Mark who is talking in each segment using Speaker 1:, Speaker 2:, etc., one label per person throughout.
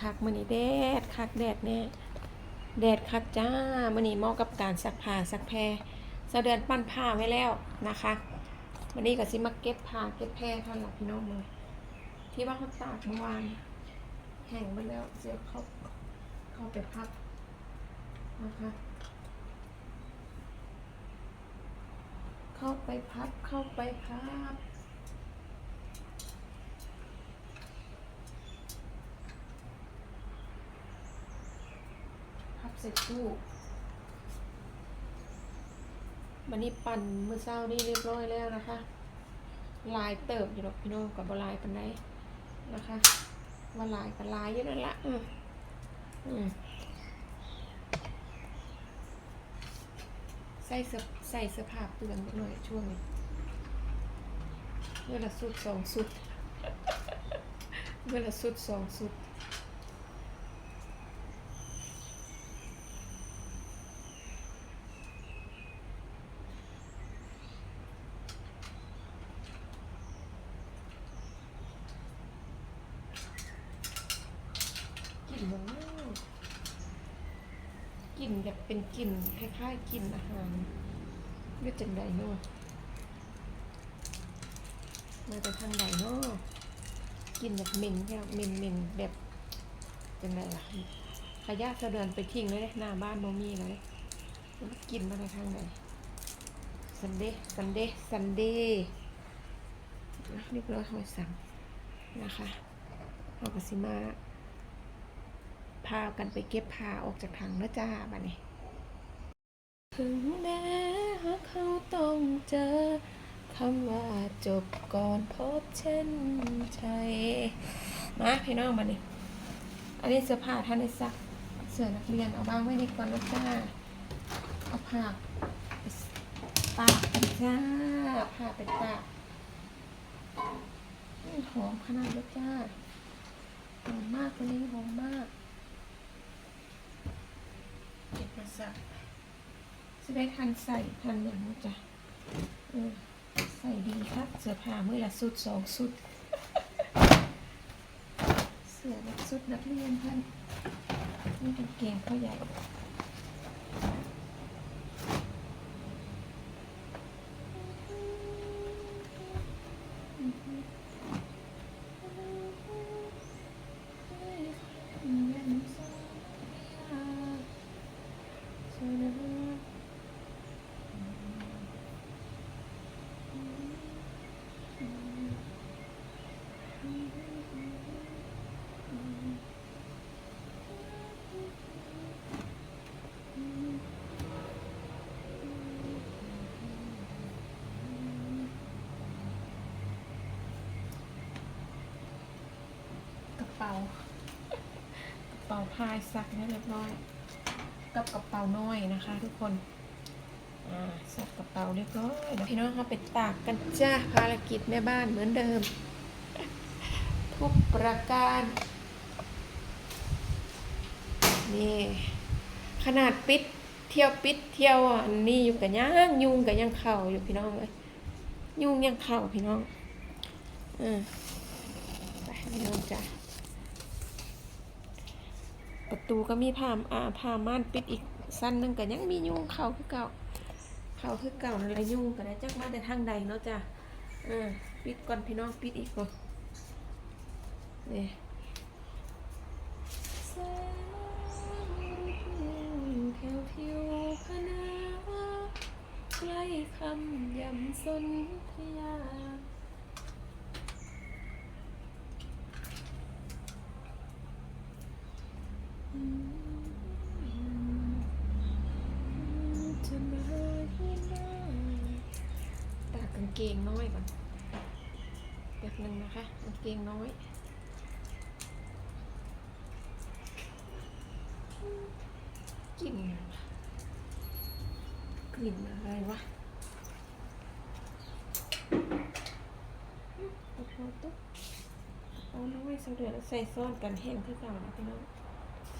Speaker 1: คักมื้อนี้แดดคักแดดแน่แดดคักจ้ามื้อนี้เหมาะกับการซักผ้าซักแพรสะเดือนปั้นผ้าไว้แล้วนะคะวันนี้ก็สิมาเก็บผ้าเก็บแพรเท่านั้นล่ะพี่น้องมือที่ว่าเขาตากเมื่อวานแห้งไปแล้วเสียเขาเข้าไปพักนะคะเข้าไปพับเข้าไปพับ เสร็จตู้วันนี้ปั่นมือเช้านี่เรียบร้อยแล้วนะคะ ลายเติบอยู่หรอกพี่น้องกับบลายปันไดนะคะว่าลายกับลายอยู่นั่นละอืมอืมใส่เสื้อใส่เสื้อผ้าเปลืองหน่อยช่วงนี้เมื่อละสุดสองสุดเมื่อละสุดสองสุด กลิ่นแบบเป็นกลิ่นคล้ายๆกลิ่นอาหารเรียกจังไดเนาะมาจากทางใดเนาะกลิ่นแบบเหม็นแบบเหม็นเหม็นแบบจังไดล่ะขยะสะเดือนไปทิ้งเลยหน้าบ้านบ่มีเลยมันกลิ่นมาจากทางไหนซันเดย์ซันเดย์ซันเดย์เรียบร้อยหอยสังนะคะเอากระสิมา พากันไปเก็บผ้าออกจากถังแล้วจ้าบัดนี้ถึงแม้หากเขาต้องเจอคำว่าจบก่อนพบเช่นชัยมาพี่น้องบัดนี้อันนี้เสื้อผ้าท่านได้ซัก เสื้อนักเรียนเอาบ้างไว้ในก่อนแล้วจ้า เอาผ้าไปตากกันจ้าผ้าไปตากหอมขนาดเลยจ้าหอมมากตัวนี้หอมมาก เก็บมาสักจะได้ทันใส่ทันอย่างนี้จ้ะใส่ดีครับ เสื้อผ้าเมื่อละสุดสองสุด เสื้อแบบสุดนักเรียนท่านนี่เป็นเกงเขาใหญ่ ป๋าพายซักให้เรียบร้อย กับกระเป๋าน้อยนะคะ ทุกคนอ่าสักกระเป๋าเรียบร้อยพี่น้องเขาไปตากกันจ้าภารกิจแม่บ้านเหมือนเดิม ทุกประการ นี่ ขนาดปิดเที่ยวปิดเที่ยวอันนี้อยู่กับย่างยุงกับยังเข่าอยู่พี่น้องเลยยุงยังเข่าพี่น้องอืมไปพี่น้องจ้ะ ประตูก็มีผ้าอ่าผ้าม่านปิดอีกสั้นนึงก็ยังมียุงเข่าคือเก่าเข่าคือเก่านั่นละยุงก็ได้จักมาแต่ทางใดเนาะจ้ะอืมปิดก่อนพี่น้องปิดอีกก่อนนี่แสงแถวผิวพนาใกล้คำยำสนธยา เกงน้อยก่อนแบบหนึ่งนะคะกางเกงน้อยกลิ่นกลิ่นอะไรวะโอ้โหตุ๊กเอาน้อยสาเดือดใส่ซ่อนกันแห้งคือเก่านะพี่น้อง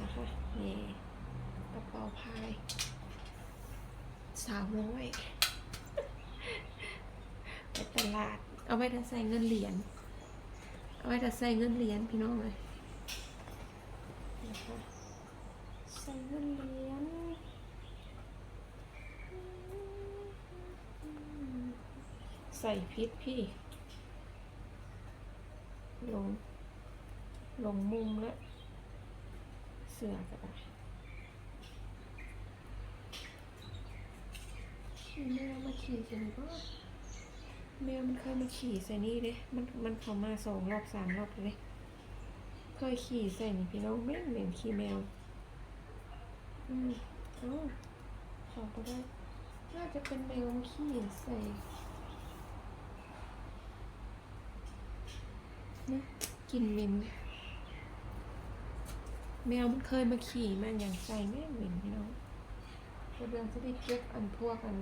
Speaker 1: นะคะนี่กระเป๋าพายสาวน้อย ตลาด เอาไว้ถ้าใส่เงินเหรียญ เอาไว้ถ้าใส่เงินเหรียญพี่น้องเลยนะคะใส่เงินเหรียญใส่พริษพี่ ลง ลงมุมแล้ว เสือก็ได้แมวมาขี่ใส่นี่ก็ แมวมันเคยมาขี่ใส่นี่เลยมันมันเข้ามาสองรอบสามรอบเลยเคยขี่ใส่นี่พี่น้องแม่งเหม็นขี่แมว อืมอ้าขอก็ได้น่าจะเป็นแมวขี่ใส่นะกินเหม็นแมวมันเคยมาขี่มันอย่างใส่แม่งเหม็นพี่น้องกระเดืองจะได้เก็บอันพวกอัน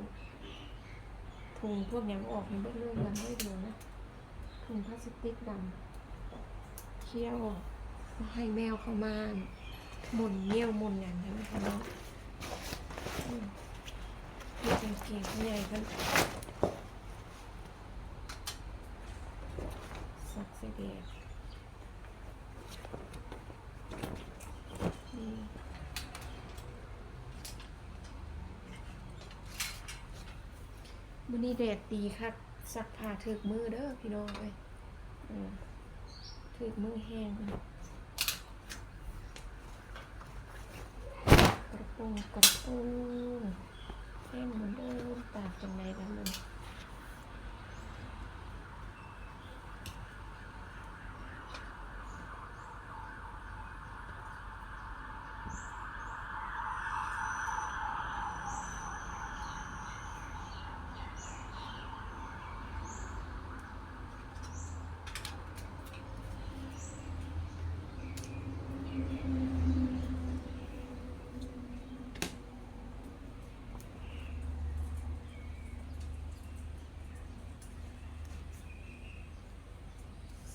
Speaker 1: ถุงพวกหยังออกในเบื้องเรื่องกันไม่เดียนะถุงพลาสติกดำเคี้ยวให้แมวเข้ามาหมุนเงี้ยวหมุนอย่างนี้นนะคะน้องอืมนี่เป็นเก่งใหญ่กันสักเสเดียว มื้อนี้แดดดีครับซักผ้าถึกมือเด้อพี่น้องเลยอืมถึกมือแห้งกระโปรงกระโปรงแห้งเหมือนเดิมตากจังไหนกันมัน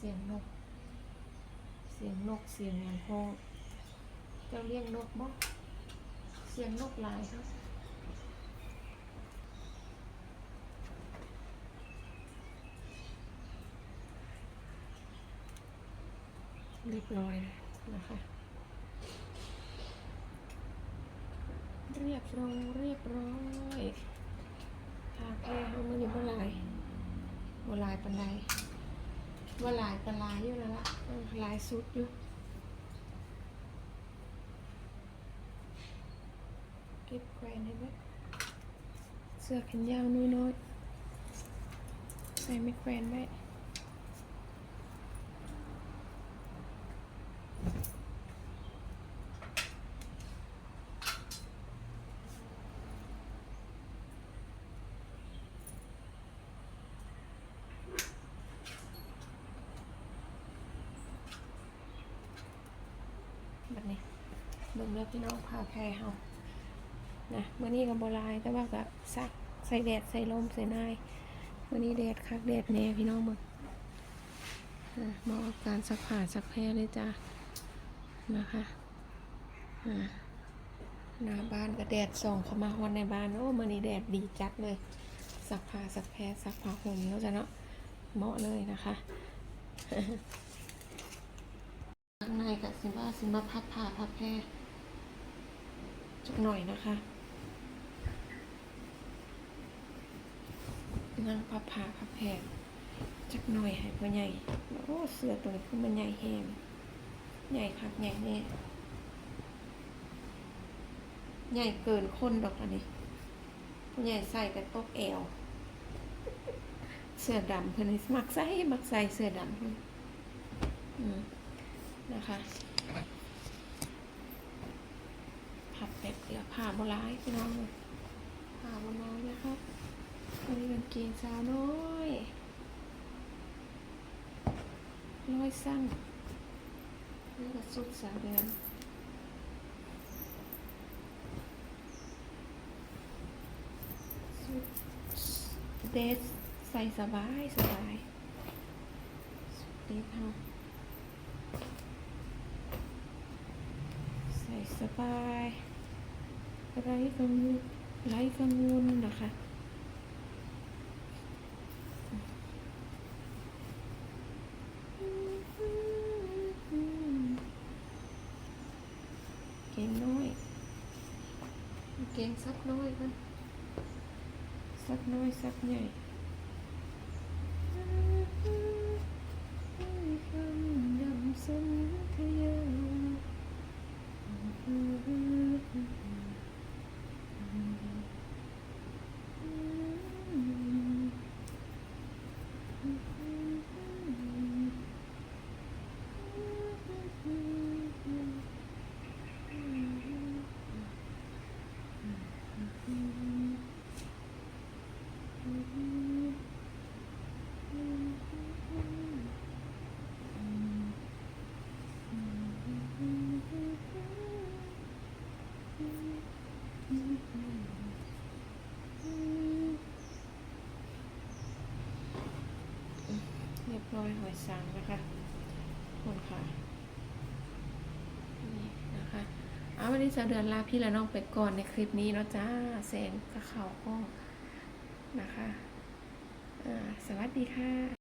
Speaker 1: สียงนก เสียงนกเสียงอย่างห้องเจ้าเลี้ยงนกบ่เสียงนกหลายครับเรียบร้อยนะคะเรียบร้อยเรียบร้อยทาแค่ให้มือนี้บ่หลายบ่หลายปันใด ว่าลายกระลายอยู่แล้วละลายสุดอยู่เก็บแควนให้ไหมเสื้อแขนยาวน้อยๆใส่ไม่แควนไว้ บิ่งแล้วพี่น้องพาแพรเฮานะเมื่อนี้ก็บหลายแต่ว่าก็ซักใส่แดดใส่ลมใส่นายเมื่อนี้แดดคักแดดแน่พี่น้องมึงเหมาะกับการซักผ้าซักแพรเลยจ้านะคะหน้าบ้านก็แดดส่องเข้ามาฮอนในบ้านโอ้มื่อนี้แดดดีจัดเลยซักผ้าซักแพรซักผ้าห่มแล้วจ้ะเนาะเหมาะเลยนะคะข้างในก็สิว่าสิมาพับผ้าพับแพร สักหน่อยนะคะนั่งพับผ้าพับแผ่จักหน่อยให้พ่อใหญ่โอ้เสือตัวนี้คือมันใหญ่แหงใหญ่คักใหญ่แน่ใหญ่เกินคนดอกอันนี้พ่อใหญ่ใส่แต่ตกแอว เสื้อดำเพื่อนนี่มักใส่มักใส่เสื้อดำเพิ่อืมนะคะ ผัด เป็ดเดี๋ยวผ่าโบราณพี่น้องเลยผ่าโบราณนะครับอันนี้เป็นเกงสาวน้อยน้อยสั้นนี่ก็สุดสาวเดือนสุดเดสใส่สบายสบายสุดเดสเฮาใส่สบาย ไร้กังวลไร้กังวลนะคะเก่งน้อยเก่งซักน้อยกันซักน้อยซักใหญ่คำยำสันทยา เรียบร้อยหอยสังนะคะคนค่ะนี่นะคะเอาวันนี้จะเดือนลาพี่และน้องไปก่อนในคลิปนี้เนาะจ้าแสงกระเขาก็นะคะสวัสดีค่ะ